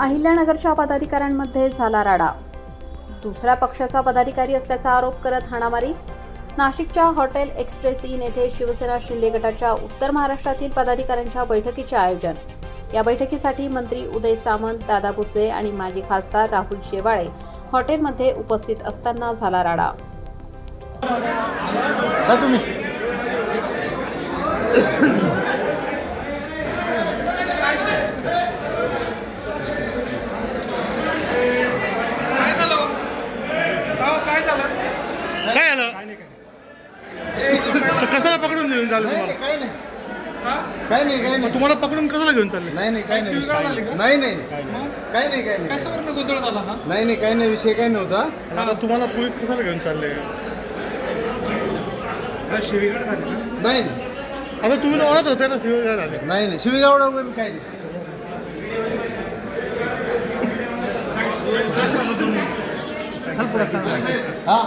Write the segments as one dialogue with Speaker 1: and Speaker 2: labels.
Speaker 1: अहिल्यानगरच्या पदाधिकाऱ्यांमध्ये झाला राडा. दुसऱ्या पक्षाचा पदाधिकारी असल्याचा आरोप करत हाणामारी. नाशिकच्या हॉटेल एक्सप्रेस इन येथे शिवसेना शिंदे गटाच्या उत्तर महाराष्ट्रातील पदाधिकाऱ्यांच्या बैठकीचे आयोजन. या बैठकीसाठी मंत्री उदय सामंत दादा भुसे आणि माजी खासदार राहुल शेवाळे हॉटेलमध्ये उपस्थित असताना झाला राडा.
Speaker 2: काय
Speaker 3: आलं? तर कशाला पकडून घेऊन चाललं तुम्हाला?
Speaker 4: काय नाही? काय नाही काय नाही.
Speaker 3: तुम्हाला पकडून कशाला घेऊन चालले?
Speaker 4: नाही नाही काय नाही.
Speaker 2: शिवगाळ?
Speaker 4: नाही नाही. काय नाही. काय नाही
Speaker 2: गोंधळ झाला हा?
Speaker 4: नाही नाही काय नाही. विषय काय नव्हता.
Speaker 3: आता तुम्हाला पोलीस कशाला घेऊन चालले?
Speaker 2: शिवीगाळ झाली?
Speaker 4: नाही नाही.
Speaker 3: आता तुम्ही ओळखत होते ना शिवगाव झाले.
Speaker 4: नाही नाही. वगैरे काय नाही हा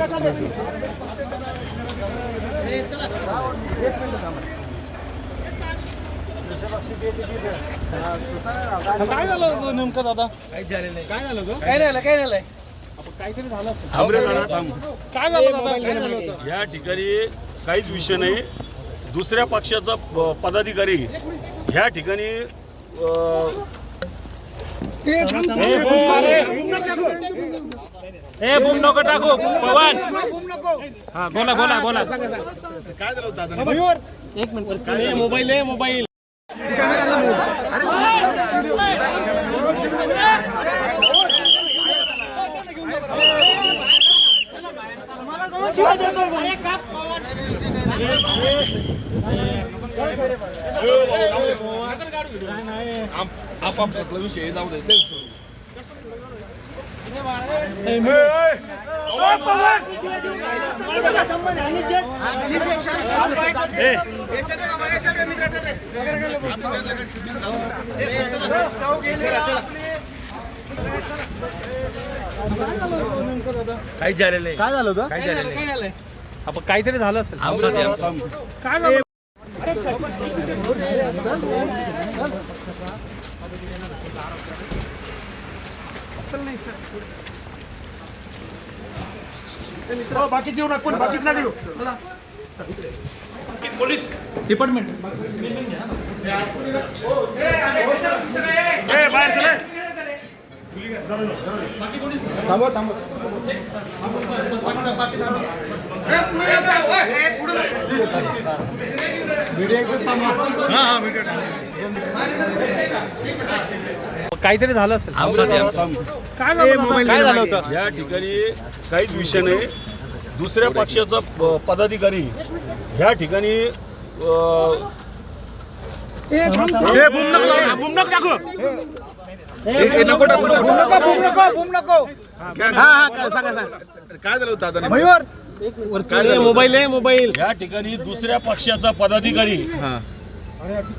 Speaker 4: एक्सक्लुझिव्ह एक मिनिट थांबा.
Speaker 3: काय झालं नेमकं दादा? काय झालं काय झालं?
Speaker 2: काय नाही काय नाही
Speaker 3: काहीतरी झालं असेल. काय झालं दादा? काय झालं होतं?
Speaker 5: या ठिकाणी काहीच विषय नाही. दुसऱ्या पक्षाचा प- पदाधिकारी ह्या ठिकाणी अ,
Speaker 6: ए बुम नको टाकू पवन. हा बोला बोला बोला.
Speaker 3: काय झालं होतं दादा?
Speaker 6: एक मिनिट काय मोबाईल. आहे मोबाईल
Speaker 2: आपापसातला विषय जाऊ दे
Speaker 6: काही झालेलं आहे
Speaker 3: काय झालं होतं?
Speaker 6: काही झालेलं आहे
Speaker 3: आपण काहीतरी झालं असेल.
Speaker 6: काय झालं? हो, बाकीची येऊ नका कोण बाकीच नाही येऊ पोलीस डिपार्टमेंट ए बाहेर चले
Speaker 4: थांबव थांबव.
Speaker 3: हा हा मीडिया काहीतरी झालं असेल. काय झालं होतं?
Speaker 5: या ठिकाणी काहीच विषय नाही. दुसऱ्या पक्षाचा पदाधिकारी ह्या ठिकाणी
Speaker 3: बुम नको टाकू
Speaker 4: नको नको. बुम नको बुम नको.
Speaker 3: हा हा काय सांगा सांगा.
Speaker 4: काय झालं होतं दादा
Speaker 3: मयूर. काय मोबाईल आहे मोबाईल.
Speaker 5: या ठिकाणी दुसऱ्या पक्षाचा पदाधिकारी.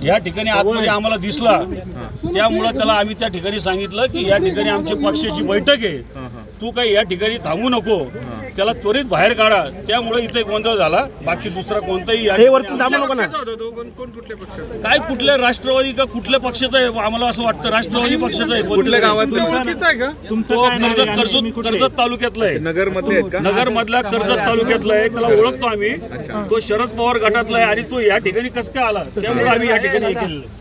Speaker 5: या ठिकाणी आतमध्ये आम्हाला दिसला. त्यामुळं त्याला आम्ही त्या ठिकाणी सांगितलं की या ठिकाणी आमची पक्षाची बैठक आहे. तू काही या ठिकाणी थांबू नको. त्याला त्वरित बाहेर काढा. त्यामुळे इथे गोंधळ झाला. बाकी दुसरा कोणताही या
Speaker 3: हे
Speaker 5: ठिकाणी
Speaker 3: वरती थांबू नको ना.
Speaker 5: काय कुठल्या राष्ट्रवादी का कुठल्या पक्षाचा आहे? आम्हाला असं वाटतं राष्ट्रवादी पक्षाचा आहे. कुठल्या
Speaker 2: ओळखीचं आहे का?
Speaker 5: तो कर्जत कर्जत कर्जत तालुक्यातला आहे.
Speaker 4: नगर मधले आहेत का?
Speaker 5: नगर मधल्या कर्जत तालुक्यातला आहे. त्याला ओळखतो आम्ही. तो शरद पवार गटातला आहे आणि तो या ठिकाणी कसं काय आला? त्यामुळे आम्ही या ठिकाणी हे केलेलं आहे.